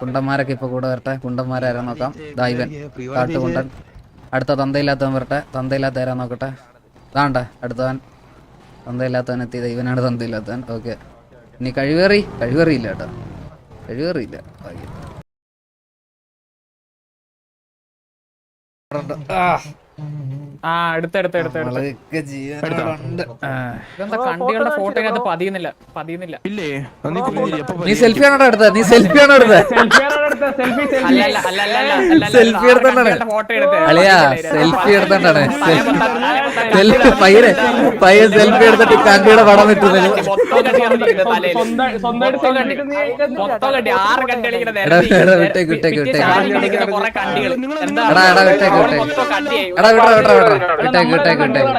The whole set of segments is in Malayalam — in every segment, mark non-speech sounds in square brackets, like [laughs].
കുണ്ടന്മാരൊക്കെ ഇപ്പൊ കൂടെ വരട്ടെ. കുണ്ടന്മാരാരാ നോക്കാം? ദൈവൻ കാട്ടുകുണ്ടൻ. അടുത്ത തന്തയില്ലാത്തവൻ വരട്ടെ. തന്തയില്ലാത്ത ആരാ നോക്കട്ടെ? ദാണ്ട അടുത്തവൻ. തന്തയില്ലാത്തവൻ എത്തി ദൈവനാണ് തന്തയില്ലാത്തവൻ. ഓക്കെ. ഇനി കഴിവേറി? കഴിവേറിയില്ല കേട്ടോ. കഴിവേറിയില്ല. ഭാഗ്യം. ആ. ഇതെന്താ കണ്ടികളുടെ പതിയുന്നില്ല പതിയുന്നില്ല. ഇല്ലേ? നീ സെൽഫി ആണോ എടുത്തത് നീ സെൽഫി ആണോ സെൽഫി എടുത്തോണ്ടാണ് അളിയാ സെൽഫി എടുത്തോണ്ടാണ് സെൽഫി പയ്യന്. പയ്യൻ സെൽഫി എടുത്തിട്ട് കണ്ടിയുടെ പടം എടാ, വിട്ടേക്ക്, എടാ, എടാ, വിട്ടേക്ക്, വിട്ടേക്ക്. എടാ വിട്രാ വിട്രാ വിട്രാ വിട്ടേക്ക് വിട്ടേക്ക് വിട്ടേക്ക്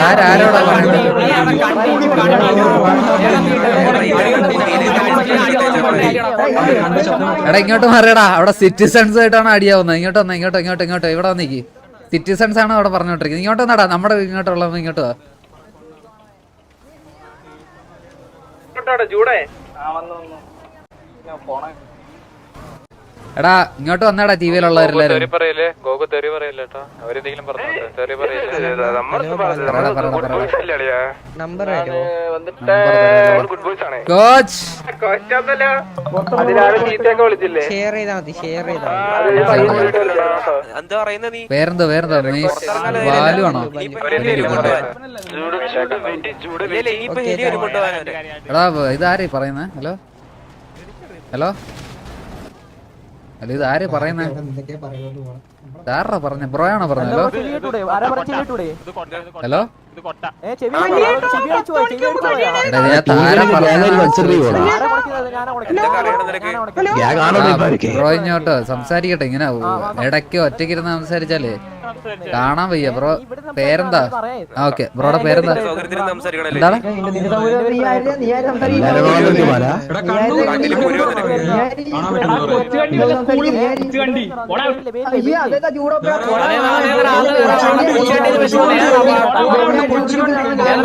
ആരാരോടാ പറയുന്നത് എടാ ഇങ്ങോട്ട് മാറിയടാ അവിടെ സിറ്റിസൺസ് ആയിട്ടാണ് അടിയാവുന്നത് ഇങ്ങോട്ട് വന്ന ഇങ്ങോട്ട് ഇങ്ങോട്ട് ഇങ്ങോട്ട് ഇവിടെ വന്നിക്ക് സിറ്റിസൺസ് ആണ് അവിടെ പറഞ്ഞോണ്ടിരിക്കുന്നത് ഇങ്ങോട്ട് വന്നടാ നമ്മുടെ ഇങ്ങോട്ടുള്ള ഇങ്ങോട്ട് വാ എടാ ഇങ്ങോട്ട് വന്നടാ ടി വിയിലുള്ളവരെല്ലാരും കോച്ച് ആണോ എടാ ഇതാരേ പറയുന്നേ ഹലോ ഹലോ? അല്ല ഇത് ആര് പറയുന്നേ? ആരാ പറഞ്ഞ? ബ്രോ ആണോ പറഞ്ഞ? ഹലോ? ബ്രോ ഇങ്ങോട്ടോ. സംസാരിക്കട്ടെ ഇങ്ങനെ ഇടയ്ക്ക് ഒറ്റയ്ക്ക് ഇരുന്ന് സംസാരിച്ചാലേ. കാണാൻ വയ്യ ബ്രോ. പേരെന്താ? ആ ഓക്കെ. ബ്രോയുടെ പേരെന്താ? എന്താണ്?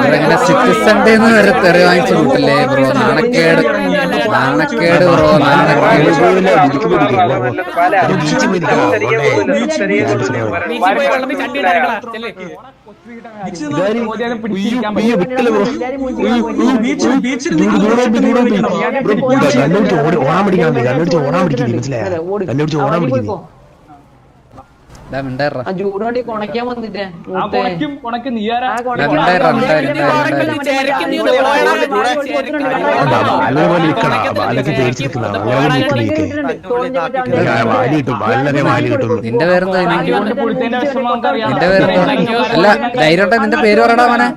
ഇങ്ങനെ സിറ്റിസൺ ഡേ എന്ന് വരെ. തെറി വാങ്ങിച്ചു കൂട്ടില്ലേ ബ്രോ? നാണക്കേട്. നാണക്കേട് ബ്രോ നാണക്കേട് ഓടാൻ പിടിക്കാൻ കണ്ണടിച്ച് ഓടാൻ പിടിക്കുന്നത് മനസ്സിലായോ കണ്ണടിച്ച് ഓടാൻ പിടിക്കുന്നത് നിന്റെ പേരെന്താ? നിന്റെ പേരെന്താ? അല്ല ധൈര്യം നിന്റെ പേര് പറയടാ മോനെ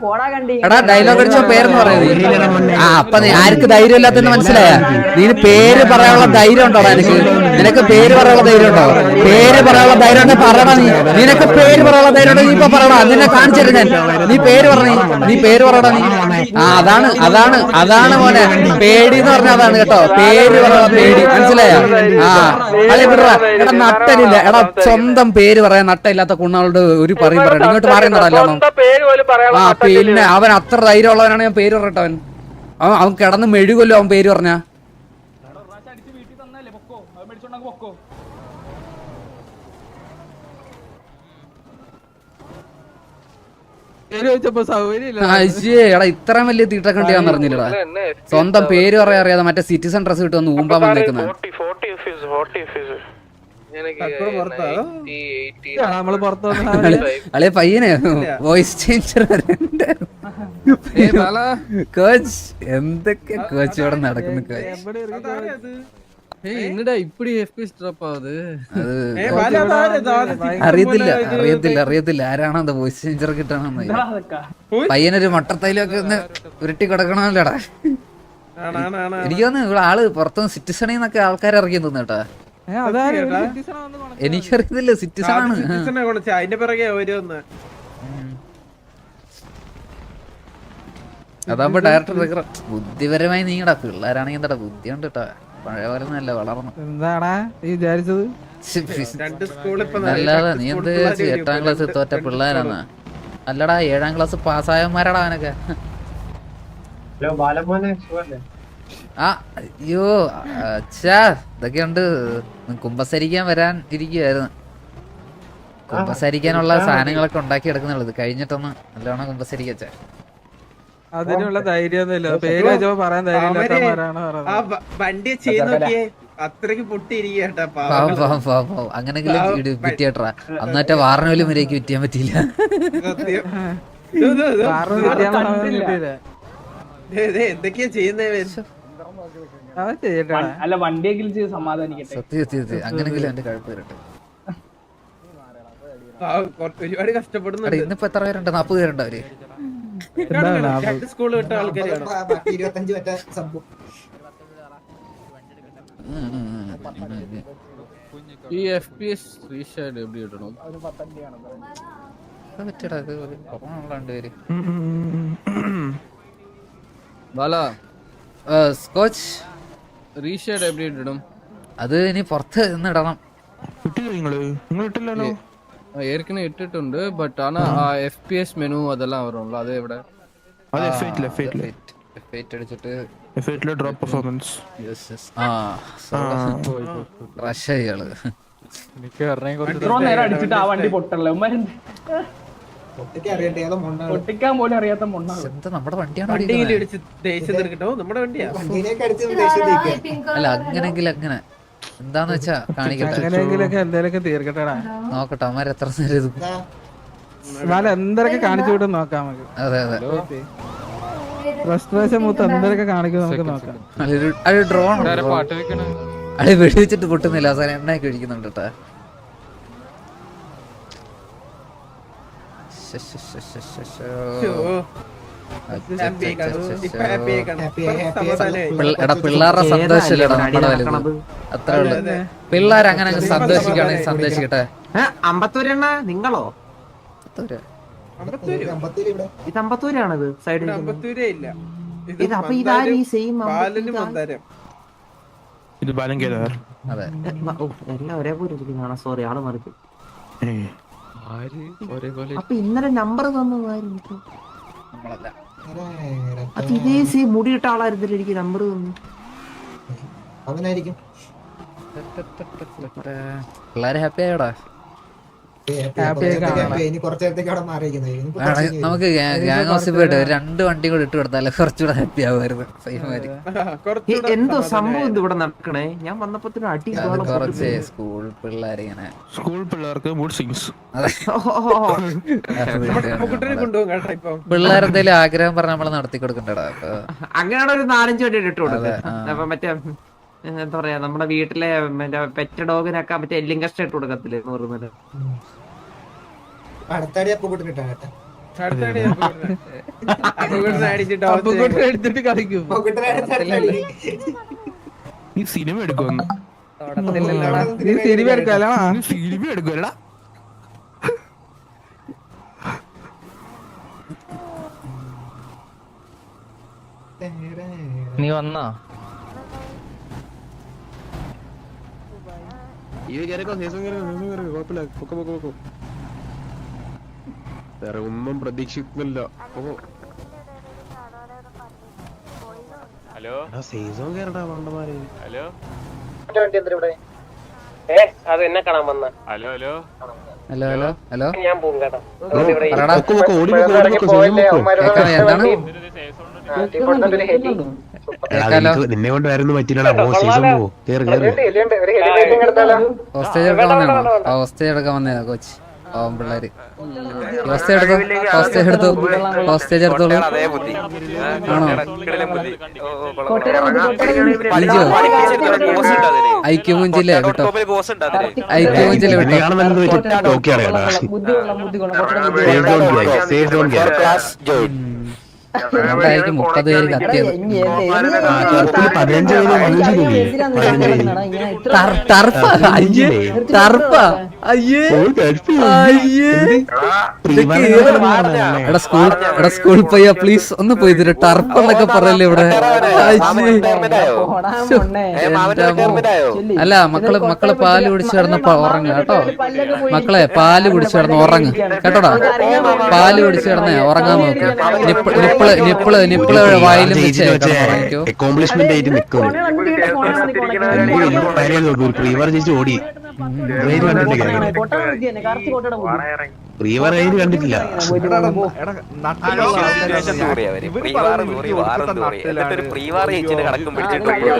എടാ ഡയലോഗ് അടിച്ച പേരെന്ന് പറയുന്നത് ആ അപ്പൊ ആർക്ക് ധൈര്യം ഇല്ലാത്തെന്ന് മനസ്സിലായ നീ പേര് പറയാനുള്ള ധൈര്യം ഉണ്ടോടാ നിനക്ക്? നിനക്ക് പേര് പറയാനുള്ള ധൈര്യം ഉണ്ടോ പേര് പറയാനുള്ള ധൈര്യം ഉണ്ടെങ്കിൽ നീ. നിനക്ക് പേര് ധൈര്യം നീ ഇപ്പൊ പറയണോ നിന്നെ കാണിച്ചു ഞാൻ. നീ പേര് പറഞ്ഞ നീ. പേര് പറയണ നീ. ആ അതാണ് അതാണ് അതാണ് മോനെ. പേടി എന്ന് പറഞ്ഞ അതാണ് കേട്ടോ. പേര് പറയാ പേടി. മനസ്സിലായോ? ആ. അല്ലെ വിടറാ എടാ നട്ടനില്ല. എടാ സ്വന്തം പേര് പറയാൻ നട്ടയില്ലാത്ത കുണ്ണാളോട് ഒരു പറയും പറയണം ഇങ്ങോട്ട് പറയുന്നതല്ലോ ആ പിന്നെ അവൻ അത്ര ധൈര്യമുള്ളവനാണ് ഞാൻ പേര് അവൻ. അവൻ അവൻ കിടന്ന് മെഴുകൊല്ലോ അവൻ പേര് പറഞ്ഞ. എടാ ഇത്രയും വലിയ ഉണ്ട് ഞാൻ പറഞ്ഞില്ലടാ. സ്വന്തം പേര് പറയാ അറിയാതെ മറ്റേ സിറ്റിസൺ ഡ്രസ് കിട്ടും ഒന്ന് ഊമ്പാൻ വന്നേക്കുന്നത് അല്ലെ പയ്യനെ വോയിസ് ചേഞ്ചർ കോച്ച് എന്തൊക്കെ കോച്ച് ഇവിടെ നടക്കുന്നു കോച്ച്. என்னடா இப்படி எஃபிஎஸ் ட்ராப் ஆகுது അത് അറിയത്തില്ല അറിയത്തില്ല അറിയത്തില്ല ആരാണ് അത് വോയിസ് ചേഞ്ചർ കിട്ടണമെന്ന് പയ്യനൊരു മട്ടത്തൈലൊക്കെ ഒന്ന് ഉരുട്ടി കിടക്കണമല്ലോടാ എനിക്ക് തോന്നുന്നു ഇവിടെ ആള് പുറത്തുനിന്ന് സിറ്റിസണിൽ നിന്നൊക്കെ ആൾക്കാർ ഇറങ്ങി തോന്നുന്നു കേട്ടാ എനിക്കറിയത്തില്ല സിറ്റിസൺ ആണ് ആ. അതിന്റെ പിറകെ ഓരോന്ന് അതാകുമ്പോ ഡയറക്ടർ ബുദ്ധിപരമായി നീങ്ങടാ പിള്ളേരാണെങ്കിൽ എന്താ ബുദ്ധി ഉണ്ട് കേട്ടാ പഴയ പോലെ നല്ല വളർന്നു. എന്താടാ നീ വിചാരിച്ചത്? രണ്ട് സ്കൂൾ ഇപ്പൊ അല്ലാതെ നീ എന്ത് എട്ടാം ക്ലാസ് തോറ്റ പിള്ളേരാണ് അല്ലടാ ഏഴാം ക്ലാസ് പാസ്സായവന്മാരാടാ അവനൊക്കെ. ആ അയ്യോ അച്ഛാ ഇതൊക്കെയുണ്ട്. കുമ്പസരിക്കാൻ വരാൻ ഇരിക്കുവായിരുന്നു. കുമ്പസരിക്കാനുള്ള സാധനങ്ങളൊക്കെ ഉണ്ടാക്കി എടുക്കുന്നുള്ളത് കഴിഞ്ഞിട്ടൊന്ന് നല്ലോണം കുമ്പസരിക്കച്ചാ അതിനുള്ള ധൈര്യമൊന്നുമില്ല. പേര് വെച്ചപ്പോ പറയാൻ ധൈര്യമില്ലാത്തവന്മാരാണ് ആ വണ്ടി ചെയ്ത് നോക്കിയേ അത്രയ്ക്ക് പാവം. അങ്ങനെങ്കിലും വിറ്റിയേട്ടാ അന്നത്തെ വാറിന് പോലും വരേക്ക് വിറ്റിയാൻ പറ്റിയില്ല. [laughs] എന്തൊക്കെയാ ചെയ്യുന്നേ അവൻ ചെയ്യട്ടെ അല്ല വണ്ടിയെങ്കിലും ചെയ്ത് സമാധാനിക്കട്ടെ. സത്യം സത്യം അങ്ങനെങ്കിലും എന്റെ കഴുപ്പ് വരട്ടെ. ഒരുപാട് കഷ്ടപ്പെടുന്നുണ്ട്. ഇന്നിപ്പോ എത്ര പേരുണ്ട്? നാപ്പത് പേരുണ്ടോ അവർ? രണ്ട് സ്കൂൾ വിട്ട ആൾക്കാരാണ് ഉം, ഉം, ഉം, ഉം, ഉം. ഈ എഫ് പി എസ് റീഷാഡ് എവിടെ ഇത് രണ്ടുപേര്. ബാല സ്കോച്ച് റീഷാഡ് എവിടെ ഇടണം. അത് ഇനി പുറത്ത് നിന്ന് ഇടണം. ഇട്ടില്ല നിങ്ങൾ നിങ്ങൾ ഇട്ടില്ലല്ലോ? ஏற்கனவே இட்டுட்டு பட் ஆனா எஃபிஎஸ் மெனு அதெல்லாம் வரும்ல அது எവിടെ அது எஃப்ஐட்ல எஃப்ஐட்ல எஃப்ஐட் அடிச்சிட்டு എഫേറ്റിലെ ഡ്രോപ്പ് പെർഫോമൻസ് റഷ് അയാൾ എനിക്ക് നേരം അടിച്ചിട്ട് ആ വണ്ടി പൊട്ടല്ലേ? പൊട്ടിക്കാൻ പോലും അറിയാത്ത നമ്മുടെ വണ്ടിയാണ് അല്ല അങ്ങനെങ്കിൽ അങ്ങനെ. എന്താന്ന് വെച്ചാ കാണിക്കട്ടെ? തീർക്കട്ടെടാ. നോക്കട്ടെ അമ്മാര് എത്ര നേരം എന്തൊക്കെ കാണിച്ചു വിടും നോക്കാം നമുക്ക്. അതെ അതെ. ഫ്രസ്ട്രേഷൻ മൂത്ത് എന്തൊക്കെ കാണിക്കും നമുക്ക് നോക്കാം. ഡ്രോൺ വെടിവെച്ചിട്ട് പൊട്ടുന്നില്ല. അവസാനം എണ്ണയൊക്കെ ഒഴിക്കുന്നുണ്ട് കേട്ടാ. ശോ, എടാ പിള്ളേരുടെ സന്തോഷമില്ലടാ നമ്മുടെ വലുത് അത്രേ ഉള്ളു. പിള്ളേർ അങ്ങനെ അങ്ങ് സന്തോഷിക്കുകയാണെങ്കിൽ സന്തോഷിക്കട്ടെ അമ്പത്തൂരെണ്ണ നിങ്ങളോ? ഇത് അമ്പത്തൂരാണിത് സൈഡിൽ ഇത് അപ്പൊ ഇതാരും ഈ സെയിം ഇത് ബാലൻ കേദാർ അതെ എല്ലാം ഒരേപോലെ ഇരിക്കുന്നതാണ് സോറി ആൾ മറിക്കും. അപ്പൊ ഇന്നലെ നമ്പർ തന്നതായിരുന്നു. നമ്മളല്ല. അത് ഇതേ സെയിം മുടിയിട്ട ആളായിരുന്നില്ല എനിക്ക് നമ്പർ തന്നു. പിള്ളേരെ ഹാപ്പി ആയോടാ? നമുക്ക് ഗ്യാങ് ഹൗസിൽ രണ്ട് വണ്ടി കൂടെ ഇട്ട് കൊടുത്താലേ കുറച്ചുകൂടെ ഹാപ്പി ആവുമായിരുന്നു. എന്തോ സംഭവം ഇവിടെ നടക്കണേ? ഞാൻ അടി ബഹളം കുറച്ച് സ്കൂൾ പിള്ളേർ ഇങ്ങനെ സ്കൂൾ പിള്ളേർക്ക് പിള്ളേർ എന്തെങ്കിലും ആഗ്രഹം പറഞ്ഞ നമ്മൾ നടത്തി കൊടുക്കണ്ടടാ അപ്പൊ അങ്ങനെയാണ് ഒരു നാലഞ്ച് വണ്ടി ഇട്ട് കൊടുക്കുന്നത്. അപ്പൊ മറ്റേ എന്താ പറയാ നമ്മുടെ വീട്ടിലെ മറ്റേ പെറ്റ ഡോഗിനൊക്കെ മറ്റേ എല്ലും കഷ്ടം ഇട്ട് കൊടുക്കത്തില്ലേ നോർമൽ അടുത്തടി എടുത്തിട്ട് കളിക്കും. നീ സിനിമ എടുക്കുമെന്ന് നീ സിനിമ എടുക്കാലോ നീ സിനിമ എടുക്കുമല്ലടാ നീ വന്നാ? വേറെ ഒന്നും പ്രതീക്ഷിക്കുന്നില്ല ഹലോ സീസൺ കയറടാ പണ്ടമാരെ ഹലോ അത് എന്നെ കാണാൻ വന്ന hello hello hello hello hello ഞാൻ പോകും കേട്ടോ ഓടി? എന്താണ് നിന്നെ കൊണ്ട് വരുന്ന പറ്റില്ലടാ പോ സീസൺ പോ കേറി കേറി. ഹോസ്റ്റേജ് എടുക്കാൻ വന്നതാണോ ആ ഹോസ്റ്റേജ് എടുക്കാൻ വന്നതാ. കോച്ച്. പാവം പിള്ളേര്. ഹോസ്റ്റേജ് എടുത്തു? ഹോസ്റ്റേജ് എടുത്തു? ഹോസ്റ്റേജ് എടുത്തോളൂ ആണോ? അഞ്ചോ ഐക്യമൂഞ്ചില്ലേ കേട്ടോ. ഐക്യമൂഞ്ചില്ലേ നിന്നെ കേട്ടോ അതുകൊണ്ടായിരിക്കും മുപ്പത് പേര് കത്തിയത് പതിനഞ്ച് ടർഫ ടർഫ അയ്യേ അയ്യേ എടാ സ്കൂൾ എടാ സ്കൂൾ പോയാ പ്ലീസ് ഒന്ന് പോയി തരും ടർഫ് എന്നൊക്കെ പറയല്ലേ ഇവിടെ. അല്ല മക്കൾ മക്കൾ പാൽ കുടിച്ചു കിടന്ന് ഉറങ്ങുക കേട്ടോ മക്കളെ പാൽ കുടിച്ചു കിടന്ന് ഉറങ്ങ് കേട്ടോടാ പാൽ കുടിച്ചു കിടന്നേ ഉറങ്ങാൻ നോക്ക് നിപ്പിൾ നിപ്പിൾ നിപ്പിൾ വായിലും അക്കോംപ്ലിഷ്മെന്റ് ആയിട്ട് പ്രീവർ ചേച്ചി ഓടി. കണ്ടിട്ടില്ല? പ്രീവർ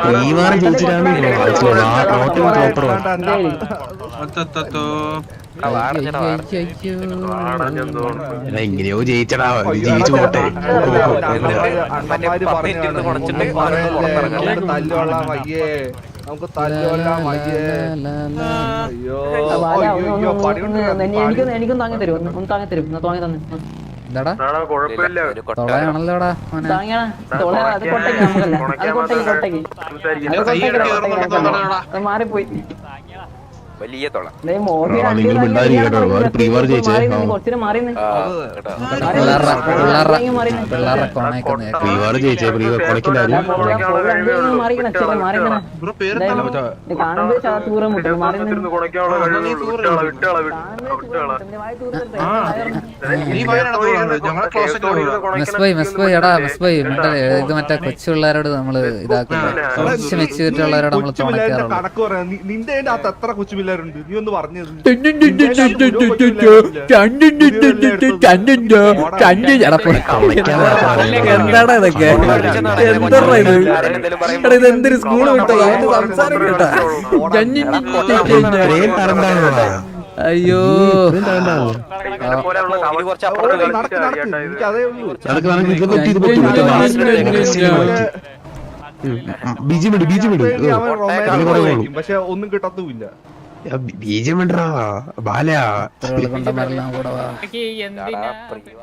പ്രീവർ ചേച്ചിട്ടാണ് റോട്ടിൽ പ്രോപ്പർ എങ്ങനെയോ ജയിച്ചടാ. ജയിച്ചു പോട്ടെ. വയ്യേ നമുക്ക് അയ്യോ അയ്യോ പണിയുണ്ട് എനിക്കൊന്ന് എനിക്കൊന്ന് താങ്ങി തരും. ഒന്ന് താങ്ങി താങ്ങി തന്നെ. മാറിപ്പോയി. വലിയ തുള. ആ. ആ. ഇത് മറ്റേ കൊച്ചു പിള്ളേരോട് നമ്മൾ ഇതാക്കുന്നത് കൊച്ചു മെച്ചൂരിറ്റി ഉള്ളവരോട് നമ്മൾ നി- നിന്റെ അകത്ത് കൊച്ചു പിള്ളേരുണ്ട് നീ ഒന്ന് പറഞ്ഞത് എന്താടാ ഇതൊക്കെ എന്താടാ ഇത് എന്തൊരു സ്കൂൾ വിട്ടോ അവന്റെ സംസാരം കേട്ടാ അയ്യോ ബീജം ബീജം പക്ഷെ ഒന്നും കിട്ടത്തുമില്ല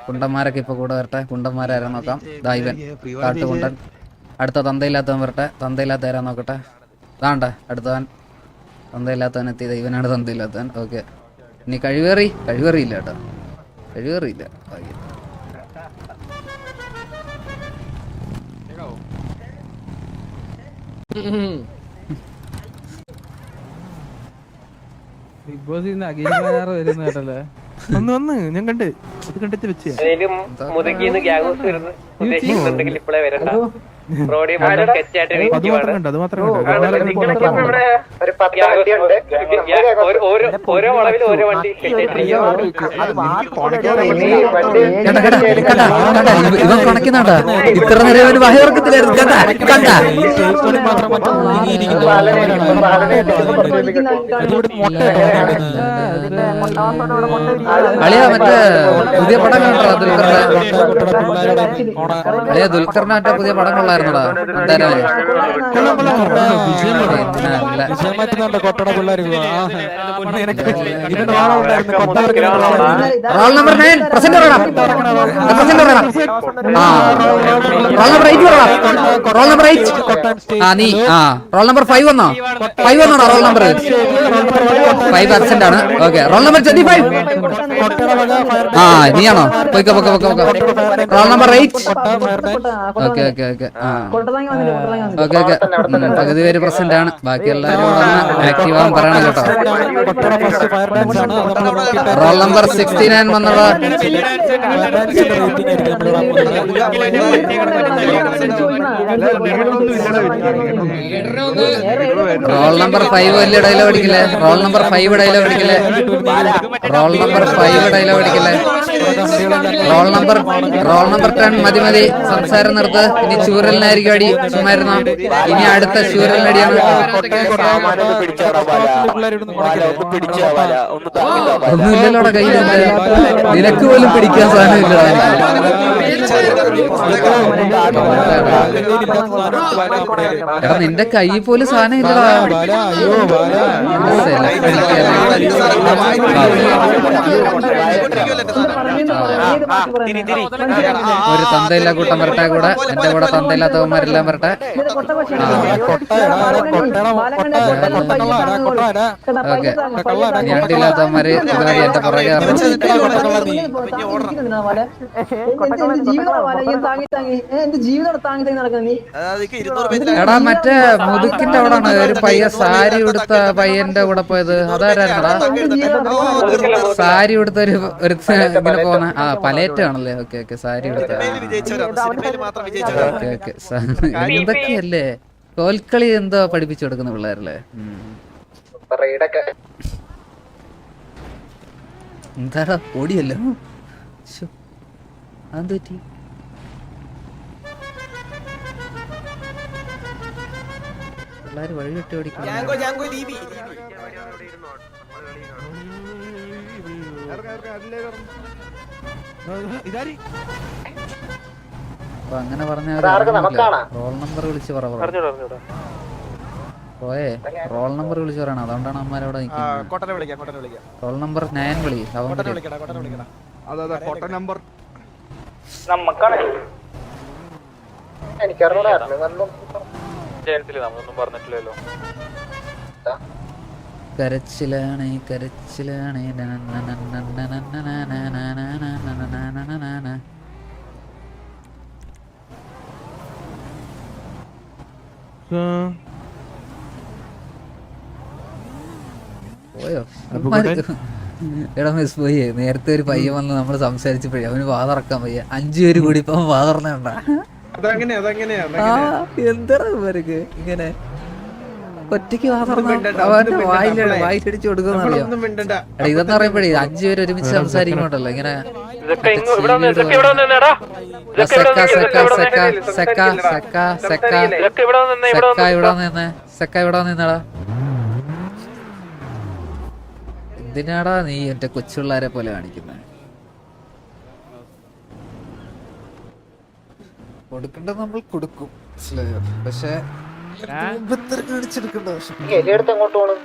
കുണ്ടന്മാരൊക്കെ ഇപ്പൊ കൂടെ വരട്ടെ. കുണ്ടന്മാരാരാ നോക്കാം? ദൈവൻ കാട്ടുകുണ്ടൻ അടുത്ത തന്തയില്ലാത്തവൻ വരട്ടെ. തന്തയില്ലാത്ത ആരാ നോക്കട്ടെ? താണ്ട അടുത്തവൻ. തന്തയില്ലാത്തവൻ എത്തി ദൈവനാണ് തന്തയില്ലാത്തവൻ. ഓക്കെ. ഇനി കഴിവേറി? കഴിവേറിയില്ല കേട്ടോ. കഴിവേറിയില്ല. ഭാഗ്യം. ബിഗ് ബോസ് ഇന്ന് അഖിൽമാരാറ് വരുന്ന കേട്ടല്ലേ. ഒന്ന് വന്ന് ഞാൻ കണ്ട്. അത് കണ്ടിട്ട് വെച്ചേ. മുതുകിന്ന് ഗ്യാഗോസ് വരുന്നു ഉദ്ദേശിക്കുന്നുണ്ടെങ്കിൽ ഇപ്പോഴേ വരണ്ട. സ്കെച്ചായിട്ട് ഓരോ വളവിൽ ഓരോ വണ്ടി ഇവൻ കണക്കുന്നാണ്ടാ ഇത്ര നേരം ഒരു വയറിറക്കത്തില്ലായിരുന്നു കണ്ടാ കണ്ടാ അളിയാ മറ്റേ പുതിയ പടം കണ്ടോ ദുൽഖറിന്റെ അളിയാ ദുൽഖറിന്റെ മറ്റേ പുതിയ പടം roll number nine present roll number eight ആ നീ ആ റോൾ നമ്പർ ഫൈവ് വന്നോ ഫൈവ് വന്നോടാ റോൾ നമ്പർ ഫൈവ് അബ്സെന്റ് ആണ് okay roll number twenty five ആ നീയാണോ പൊയ്ക്കോ പൊക്കോ പൊക്കോ പോക്കോ roll number eight okay okay okay ആ പകുതി പേര് പ്രസന്റ് ആണ് ബാക്കി എല്ലാവരും ആക്റ്റീവ് ആവാൻ പറയണം കേട്ടോ റോൾ നമ്പർ സിക്സ്റ്റി നയൻ വന്നത് റോൾ നമ്പർ ഫൈവ് വലിയ ഡയലോഗ് അടിക്കില്ലേ റോൾ നമ്പർ ഫൈവ് ഡയലോഗ് അടിക്കില്ലേ roll number five dialogue അടിക്കില്ലേ roll number roll number ten മതി മതി സംസാരം നിർത്ത് ഇനി ചൂരലിനായിരിക്കും അടി മരുന്ന ഇനി അടുത്ത ചൂരലിനടിയാണ് ഒന്നുമില്ലല്ലോടെ കയ്യിൽ നിനക്ക് പോലും പിടിക്കാൻ സാധനം ഇല്ലടാ എടാ നിന്റെ കൈ പോലും സാധനം ഇല്ലടാ ഒരു തന്തയില്ല കൂട്ടം വരട്ടെ കൂടെ എന്റെ കൂടെ തന്തയില്ലാത്തവന്മാരെല്ലാം വരട്ടെ ഓക്കെ ഞണ്ടില്ലാത്തവന്മാര് ഇതുവഴി എന്റെ പുറകെ ഇറങ്ങും. എടാ മറ്റേ മുതുക്കിന്റെ അവിടെ ഒരു പയ്യ സാരി ഉടുത്ത പയ്യന്റെ കൂടെ പോയത്. അതാരായിരുന്നടാ സാരി ഉടുത്ത ഒരു ഒരു ഇങ്ങനെ പോന്ന ആ പലേറ്റ് ആണല്ലേ okay okay sari ഉടുത്ത. Okay okay. എന്തൊക്കെയല്ലേ? തോൽക്കളി എന്തോ പഠിപ്പിച്ചു കൊടുക്കുന്ന പിള്ളേരല്ലേ. എന്താടാ ഓടിയല്ലോ. അതെന്ത് പറ്റി? പിള്ളേർ വഴി വിട്ട് ഓടിക്കണം അപ്പൊ അങ്ങനെ പറഞ്ഞാൽ റോൾ നമ്പർ വിളിച്ച് പറ പറ. പോയേ റോൾ നമ്പർ വിളിച്ച് പറയണം. അതുകൊണ്ടാണ് അമ്മാരവിടെ നിൽക്കുന്നത്. റോൾ നമ്പർ നയൻ വിളി. അവൻ വിളിക്കണം അതെ അതെ ഫോട്ടോ നമ്പർ ജയനത്തിൽ നമ്മളൊന്നും പറഞ്ഞിട്ടില്ലല്ലോ കരച്ചിലാണ് കരച്ചിലാണ് പോയോ എടാ മിസ് പോയി. നേരത്തെ ഒരു പയ്യൻ വന്ന് നമ്മൾ സംസാരിച്ചപ്പോഴേ അവന് വാതറക്കാൻ വയ്യ. അഞ്ചു പേര് കൂടി ഇപ്പൊ ആ എന്താ ഇവർക്ക്? ഇങ്ങനെ ഒറ്റയ്ക്ക് അവന്റെ ഒന്നും വായില മിണ്ടണ്ട, വായിലടിച്ച് കൊടുക്കുന്ന അറിയാം? നമ്മളൊന്നും മിണ്ടണ്ട. എടാ ഇതെന്ന് പറയുമ്പോഴേ അഞ്ചു പേര് ഒരുമിച്ച് സംസാരിക്കുമ്പോണ്ടല്ലോ ഇങ്ങനെ ഇവിടെ നിന്നെടാ. സെക്ക ഇവിടെ സെക്ക വന്ന് സെക്ക സെക്ക സെക്ക ഇതൊക്കെ ഇവിടെ വന്ന് നിന്നെ, ഇവിടെ സെക്ക വന്ന് ഇവിടെ നിന്ന് സെക്ക ഇവിടെ നിന്നടാ എന്തിനാടാ നീ എന്റെ കൊച്ചുപിള്ളാരെ പോലെ കാണിക്കുന്നത് കൊടുക്കേണ്ടത് നമ്മൾ കൊടുക്കും. മനസ്സിലായോ? പക്ഷെ കാണിച്ചെടുക്കേണ്ട ആവശ്യം എല്ലായിടത്തും എങ്ങോട്ട് പോണ്?